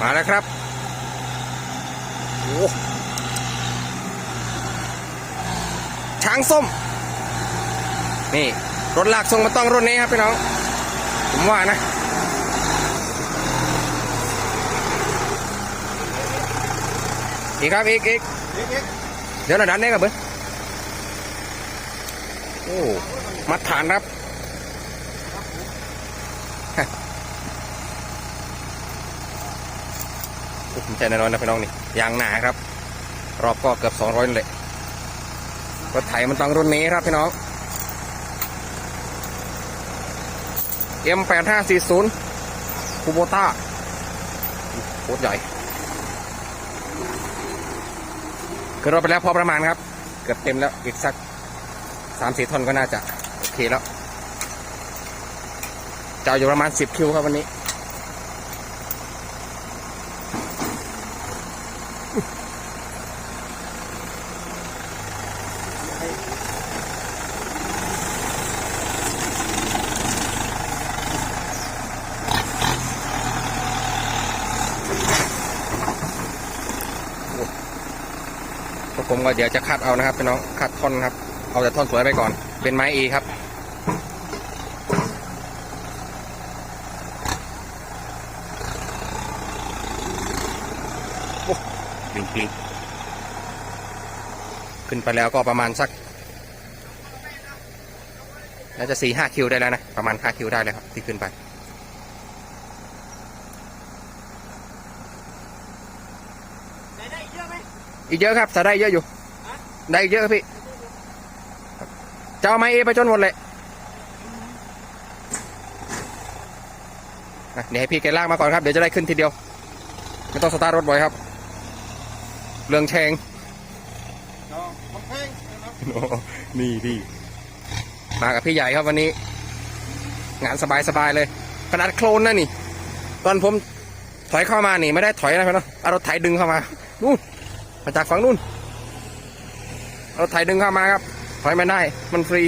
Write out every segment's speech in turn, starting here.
มาแล้วครับโอ้ช้างส้ม นี่ รถลากทรงมันต้องรุ่นนี้ครับพี่น้อง ผมว่านะอีกครับอีกอีกเดี๋ยวเราดันได้กับเบิ้ลโอ้มัดฐานครับ ใจแน่นอนนะพี่น้องนี่ยางหนาครับ รอบก็เกือบ200นั่นแหละรถไถมันต้องรุ่นนี้ครับพี่น้อง M8540 คูโบต้าโคตรใหญ่คือเราไปแล้วพอประมาณครับ เกือบเต็มแล้วอีกสักสามสี่ท่อนก็น่าจะ โอเคแล้วจะเอาอยู่ประมาณสิบคิวครับวันนี้ ผมก็เดี๋ยวจะคัดเอานะครับพี่น้องคัดท่อนครับ เอาแต่ท่อนสวยไปก่อน เป็นไม้เอครับโอ้กลิ่งกลิ่งขึ้นไปแล้วก็ประมาณสักน่าจะสี่ห้าคิวได้แล้วนะ ประมาณห้าคิวได้เลยครับ ที่ขึ้นไป ได้เยอะไหม อีกเยอะครับจะได้เยอะอยู่ ได้อีกเยอะครับพี่จะเอาไม้เอไปจนหมดเลยเดี๋ยวให้พี่แกลากมาก่อนครับ เดี๋ยวจะได้ขึ้นทีเดียว ไม่ต้องสตาร์ทรถบ่อยครับ เรื่องแชงผมแพงนะครับโอ้นี่พี่มากับพี่ใหญ่ครับวันนี้ งานสบายๆเลยขนาดโคลนนะนี่ ตอนผมถอยเข้ามานี่ ไม่ได้ถอยนะพี่น้องเอารถไถดึงเข้ามานู่น มาจากฝั่งนู่นเอารถไถดึงเข้ามาครับถอยไม่ได้ มันฟรี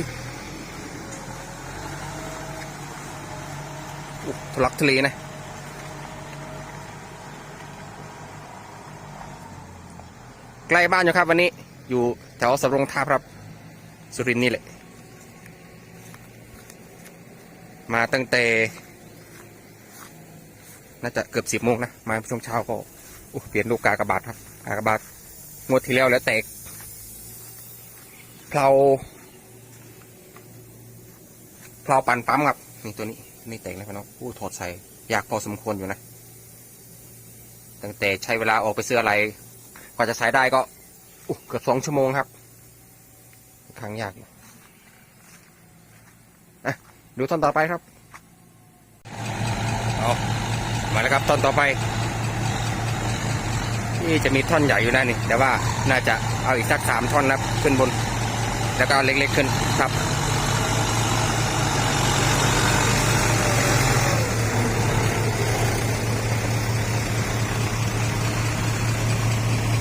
ทุลักทุเลนะใกล้บ้านอยู่ครับวันนี้ อยู่แถวสำรงทาบครับ สุรินนี่แหละ มาตั้งแต่ น่าจะเกือบสิบโมงนะ มาช่วงเช้าก็เปลี่ยนลูกกากระบาดครับ กากระบาด งวดที่แล้วแล้วแตกเพลาเพลาปั่นปั๊มครับนี่ตัวนี้นี่แตกแล้วพี่น้องอู้ถอดใส่อยากพอสมควรอยู่นะตั้งแต่ใช้เวลาออกไปซื้ออะไรกว่าจะใช้ได้ก็เกือบสองชั่วโมงครับค่อนข้งยากอยู่อะดูตอนต่อไปครับเอามาแล้วครับตอนต่อไป นี่จะมีท่อนใหญ่อยู่นะนี่ แต่ว่าน่าจะเอาอีกสักสามท่อนนับขึ้นบน แล้วก็เเล็กๆขึ้นครับ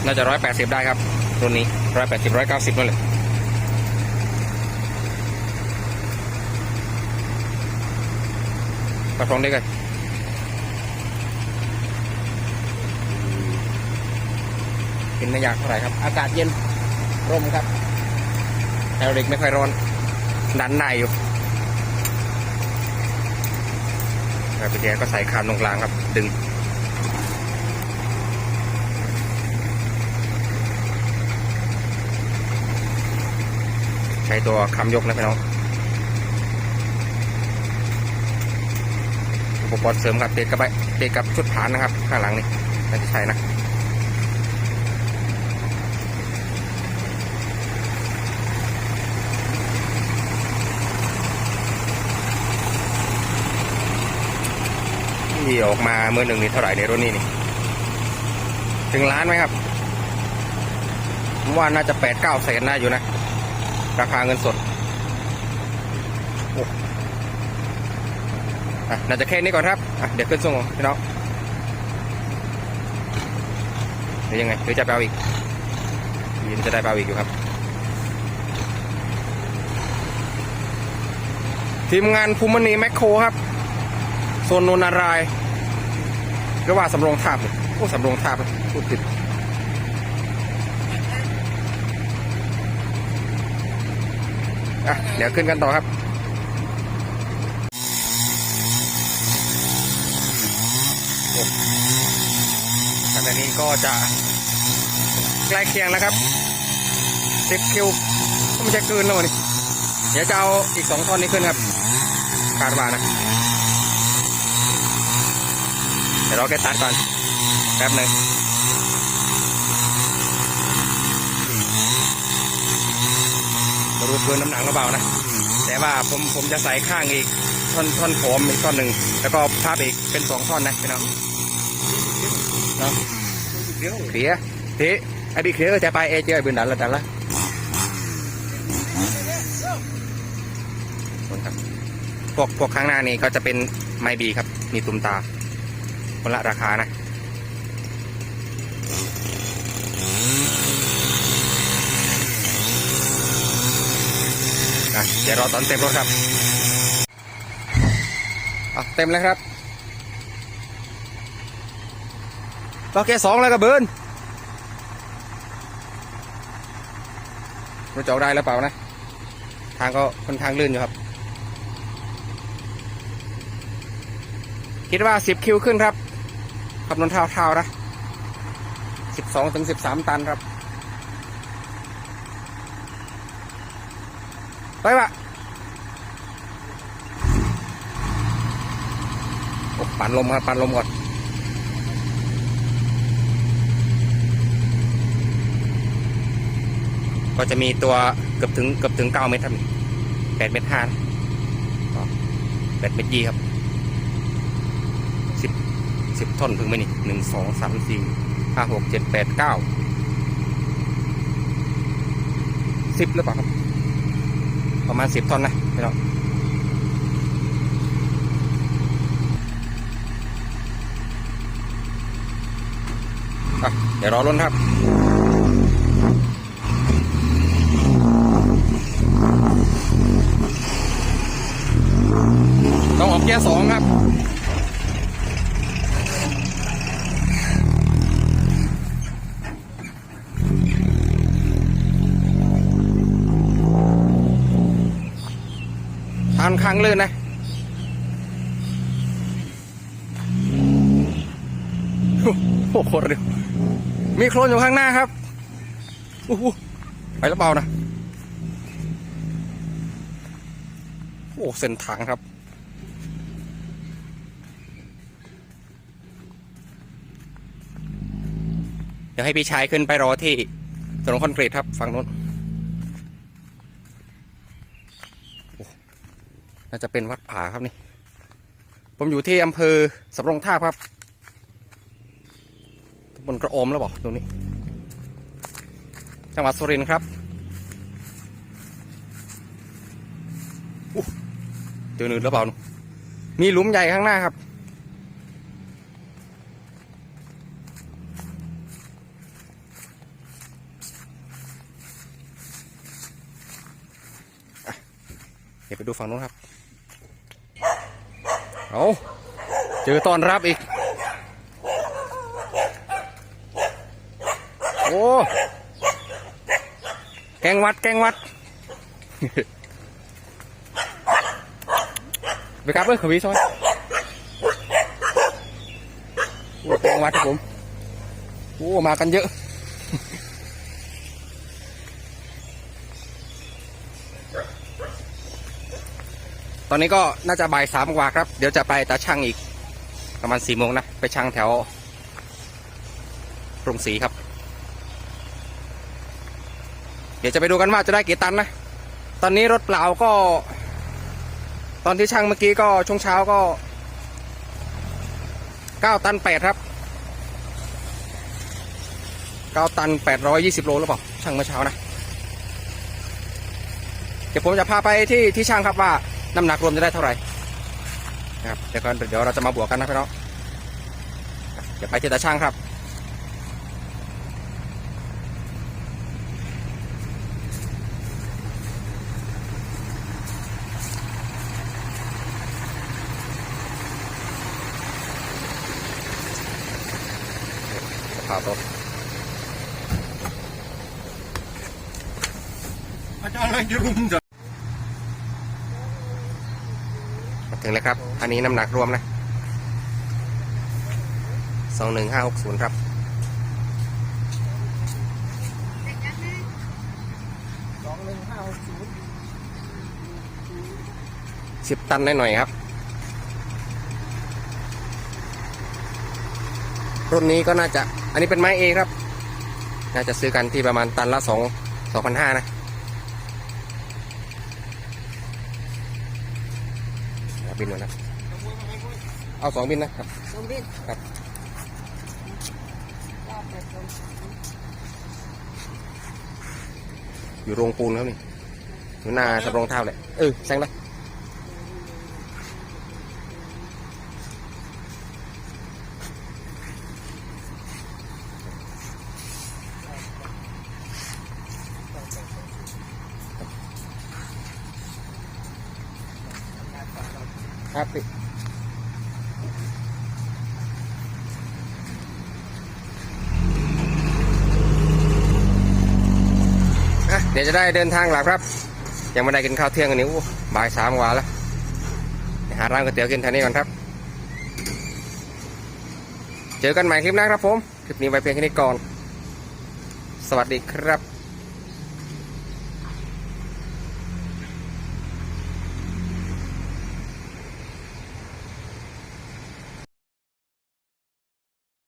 น่าจะร้อยแปดสิบได้ครับรุ่นนี้ร้อยแปดสิบร้อยเก้าสิบนั่นเลยกระทงได้กัน กินไม่ยากเท่าไหร่ครับ อากาศเย็นร่มครับแอโรดิกไม่ค่อยร้อนดันในอยู่แล้วไปแกก็ใส่คานตรงกลางครับ ดึงใช้ตัวคำยกนะพี่น้องอุปกรณ์เสริมครับติดกับไปติดกับชุดฐานนะครับ ข้างหลังนี่น่าจะใช่นะ ที่ออกมาเมื่อหนึ่งนี่เท่าไหร่ในรถนี่นี่ ถึงล้านไหมครับผมว่าน่าจะแปดเก้าแสนน่าอยู่นะ ราคาเงินสดโอ้น่าจะแค่นี้ก่อนครับ เดี๋ยวขึ้นส่งพี่น้องหรือยังไงหรือจะไปเอาอีกยินจะได้ไปเอาอีกอยู่ครับ ทีมงานภูมิมณีแมคโครครับโซนนนารายณ์ หรือว่าสำโรงทาบโอ้สำโรงทาบพูดผิดอะเดี๋ยวขึ้นกันต่อครับขณะนี้ก็จะใกล้เคียงแล้วครับสิบคิวก็ไม่ใช่คืนแล้วนนี้เดี๋ยวจะเอาอีกสองท่อนนี้ขึ้นครับคาดว่านะ เดี๋ยวรอแกตัดก่อนแป๊บหนึ่งมาดูคืนน้ำหนักหรือเปล่านะ แต่ว่าผมผมจะใส่ข้างอีกท่อนท่อนผมอีกท่อนหนึ่งแล้วก็ภาพอีกเป็นสองท่อนนะพี่น้องเนาะเดี๋ยเคลียร์ทีไอ้ดิเคลียจะไปเอเจอบินดันละดันละครับพวกพวกข้างหน้านี่ก็จะเป็นไมบีครับ มีตุ่มตา คนละราคานะเดี๋ยวรอตอนเต็มรถครับอะเต็มเลยครับก็แค่สองแล้วก็เบิร์นรู้จะเอาได้หรือเปล่านะ ทางก็ค่อนข้างลื่นอยู่ครับ คิดว่าสิบคิวขึ้นครับ คำนวณเท่าๆนะสิบสองถึงสิบสามตันครับไปวะโอ้ปั่นลมครับปั่นลมก่อนก็จะมีตัวเกือบถึงเกือบถึงเก้าเมตรครับแปดเมตรห้าแปดเมตรยี่ครับ สิบท่อนถึงไหมนี่หนึ่งสองสามสี่ห้าหกเจ็ดแปดเก้าสิบหรือเปล่าครับ ประมาณสิบท่อนนะพี่น้องเดี๋ยวรอรุ่นครับต้องออกแก้สองครับ ท ทั้งลื่นนะ โอ้โหโคตรเร็วมีโคลนอยู่ข้างหน้าครับโอ้โหไปแล้วเปล่านะ โอ้เส้นทางครับ เดี๋ยวให้พี่ชายขึ้นไปรอที่ถนนคอนกรีตครับ ฝั่งนู้นโอ้ น่าจะเป็นวัดผาครับนี่ ผมอยู่ที่อำเภอสำรงท่าครับตำบลกระโอมแล้วบอกตรงนี้ จังหวัดสุรินทร์ครับอู้เจอหนืดหรือเปล่า มีหลุมใหญ่ข้างหน้าครับ เดี๋ยวไปดูฝั่งนู้นครับ เอาเจอตอนรับอีก โอ้ แกงวัด แกงวัดไปกลับเลยขวีซอยโอ้แกงวัดครับผม โอ้ มากันเยอะ ตอนนี้ก็น่าจะบ่ายสามกว่าครับ เดี๋ยวจะไปตาช่างอีก ประมาณสี่โมงนะ ไปช่างแถวโรงสีครับ เดี๋ยวจะไปดูกันว่าจะได้กี่ตันนะ ตอนนี้รถเปล่าก็ ตอนที่ช่างเมื่อกี้ก็ช่วงเช้าก็เก้าตันแปดครับเก้าตันแปดร้อยยี่สิบโลหรือเปล่าช่างเมื่อเช้านะ เดี๋ยวผมจะพาไปที่ที่ช่างครับว่า น้ำหนักรวมจะได้เท่าไหร่นะครับเดี๋ยวก่อนเดี๋ยวเราจะมาบวกกันนะพี่น้องเดี๋ยวไปที่ตาช่างครับข่าตัวอาจารย์อะไรจะรุมจ้ะ มา ถึงแล้วครับ อันนี้น้ำหนักรวมนะสองหนึ่งห้าหกศูนย์ครับ สองหนึ่งห้าหกศูนย์สิบตันได้หน่อยครับ รุ่นนี้ก็น่าจะ อันนี้เป็นไม้เอครับ น่าจะซื้อกันที่ประมาณตันละสองสองพันห้านะเอา บินหน่อยนะ เอาสองบินนะครับสองบินครับอยู่โรงปูนครับนี่อยู่หน้าสำโรงเท้าเลยเออแซงนะ ครับพี่เดี๋ยวจะได้เดินทางหลับครับ ยังไม่ได้กินข้าวเที่ยงกันนี้บ่ายสามกว่าแล้วหาร้านก๋วยเตี๋ยวกินแถวนี้ก่อนครับ เจอกันใหม่คลิปหน้าครับผม คลิปนี้ไว้เพียงแค่นี้ก่อน สวัสดีครับ